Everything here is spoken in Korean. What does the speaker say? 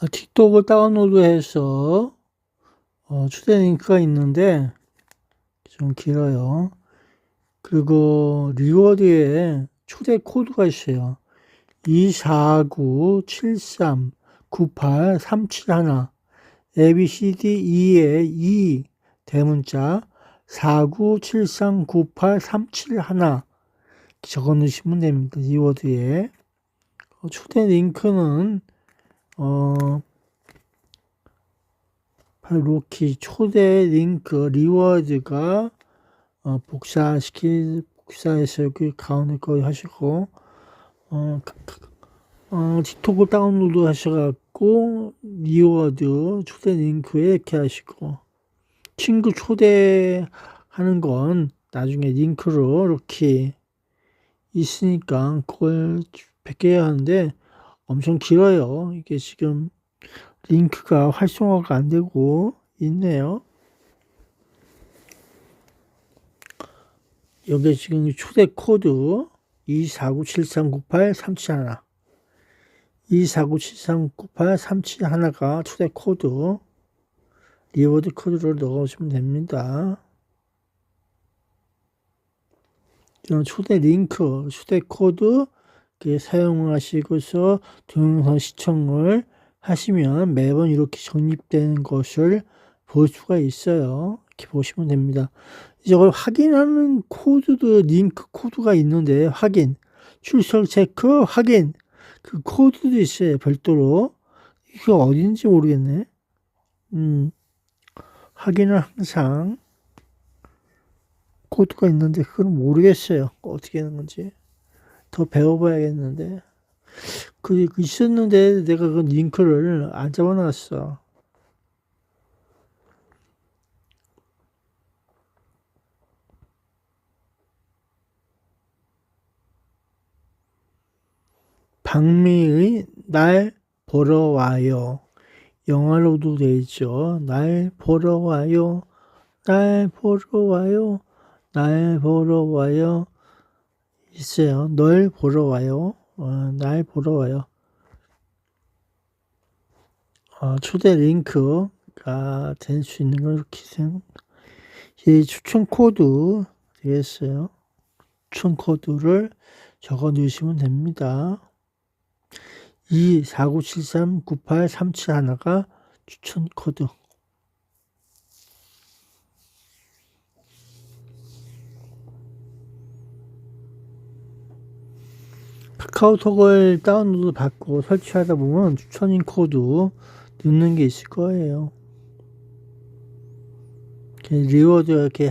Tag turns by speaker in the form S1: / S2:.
S1: 아, 틱톡을 다운로드해서 어, 추대 링크가 있는데 좀 길어요. 그리고 리워드에 초대 코드가 있어요. 249-73-98-371 ABCD 2의 2 대문자 497398-371 적어 넣으시면 됩니다. 리워드에 어, 초대 링크는 어 이렇게 초대 링크 리워드가 어, 복사시키 복사해서 여기 가운데 거 하시고 어, 어 틱톡을 다운로드 하셔갖고 리워드 초대 링크에 이렇게 하시고 친구 초대하는 건 나중에 링크로 이렇게 있으니까 그걸 베껴야 하는데 엄청 길어요. 이게 지금 링크가 활성화가 안 되고 있네요. 여기 지금 초대 코드 2497398-371 2497398-371가 초대 코드 리워드 코드를 넣으시면 됩니다. 이런 초대 링크, 초대 코드 그 사용하시고서 동영상 시청을 하시면 매번 이렇게 적립되는 것을 볼 수가 있어요. 이렇게 보시면 됩니다. 이걸 확인하는 코드도 링크 코드가 있는데 확인, 출석 체크, 확인 그 코드도 있어요. 별도로 이게 어딘지 모르겠네. 음, 확인은 항상 코드가 있는데 그건 모르겠어요. 어떻게 하는 건지 더 배워봐야겠는데 그, 그 있었는데 내가 그 링크를 안 잡아놨어. 박미의 날 보러 와요. 영화로도 돼 있죠. 날 보러 와요. 날 보러 와요. 날 보러 와요. 있어요. 널 보러 와요. 어, 날 보러 와요. 어, 초대 링크가 될 수 있는 걸 이렇게 생, 이 추천 코드 되겠어요. 추천 코드를 적어 넣으시면 됩니다. 249739837 추천 코드. 카카오톡을 다운로드 받고 설치하다 보면 추천인 코드 넣는 게 있을 거예요. 리워드 이렇게